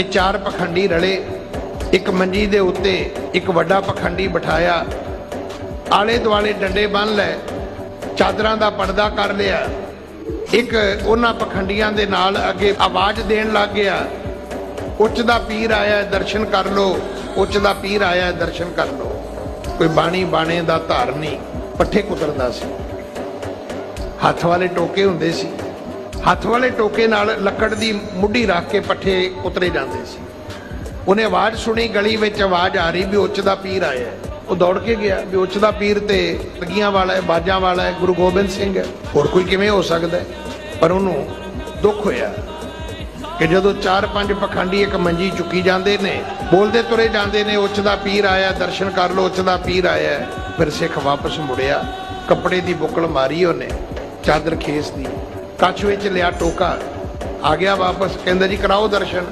ਇਹ ਚਾਰ ਪਖੰਡੀ ਰਲੇ। ਇੱਕ ਮੰਜੀ ਦੇ ਉੱਤੇ ਇੱਕ ਵੱਡਾ ਪਖੰਡੀ ਬਿਠਾਇਆ। ਆਲੇ ਦੁਆਲੇ ਡੰਡੇ ਬੰਨ ਲੈ ਚਾਦਰਾਂ ਦਾ ਪਰਦਾ ਕਰ ਲਿਆ। ਇੱਕ ਉਹਨਾਂ ਪਖੰਡੀਆਂ ਦੇ ਨਾਲ ਅੱਗੇ ਆਵਾਜ਼ ਦੇਣ ਲੱਗ ਗਿਆ। ਉੱਚ ਦਾ ਪੀਰ ਆਇਆ, ਦਰਸ਼ਨ ਕਰ ਲੋ ਉੱਚ ਦਾ ਪੀਰ ਆਇਆ, ਦਰਸ਼ਨ ਕਰ ਲੋ ਕੋਈ ਬਾਣੀ ਬਾਣੇ ਦਾ ਧਾਰਨੀ ਪੱਠੇ ਕੁਤਰਦਾ ਸੀ। ਹੱਥ ਵਾਲੇ ਟੋਕੇ ਹੁੰਦੇ ਸੀ। ਹੱਥ ਵਾਲੇ ਟੋਕੇ ਨਾਲ ਲੱਕੜ ਦੀ ਮੁੱਢੀ ਰੱਖ ਕੇ ਪੱਠੇ ਉਤਰੇ ਜਾਂਦੇ ਸੀ। ਉਹਨੇ ਆਵਾਜ਼ ਸੁਣੀ, ਗਲੀ ਵਿੱਚ ਆਵਾਜ਼ ਆ ਰਹੀ ਵੀ ਉੱਚ ਦਾ ਪੀਰ ਆਇਆ ਉਹ ਦੌੜ ਕੇ ਗਿਆ ਵੀ ਉੱਚ ਦਾ ਪੀਰ ਤੇ ਤਗੀਆਂ ਵਾਲਾ ਹੈ, ਬਾਜਾਂ ਵਾਲਾ ਹੈ, ਗੁਰੂ ਗੋਬਿੰਦ ਸਿੰਘ ਹੈ। ਹੋਰ ਕੋਈ ਕਿਵੇਂ ਹੋ ਸਕਦਾ ਪਰ ਉਹਨੂੰ ਦੁੱਖ ਹੋਇਆ ਕਿ ਜਦੋਂ ਚਾਰ ਪੰਜ ਪਖੰਡੀ ਇੱਕ ਮੰਜੀ ਚੁੱਕੀ ਜਾਂਦੇ ਨੇ, ਬੋਲਦੇ ਤੁਰੇ ਜਾਂਦੇ ਨੇ, ਉੱਚ ਦਾ ਪੀਰ ਆਇਆ, ਦਰਸ਼ਨ ਕਰ ਲੋ ਉੱਚ ਦਾ ਪੀਰ ਆਇਆ ਫਿਰ ਸਿੱਖ ਵਾਪਸ ਮੁੜਿਆ, ਕੱਪੜੇ ਦੀ ਬੁੱਕਲ ਮਾਰੀ ਉਹਨੇ, ਚਾਦਰ ਖੇਸ ਦੀ। ਕੱਛ ਵਿੱਚ ਲਿਆ ਟੋਕਾ। ਆ ਗਿਆ ਵਾਪਸ। ਕਹਿੰਦਾ ਜੀ ਕਰਾਓ ਦਰਸ਼ਨ।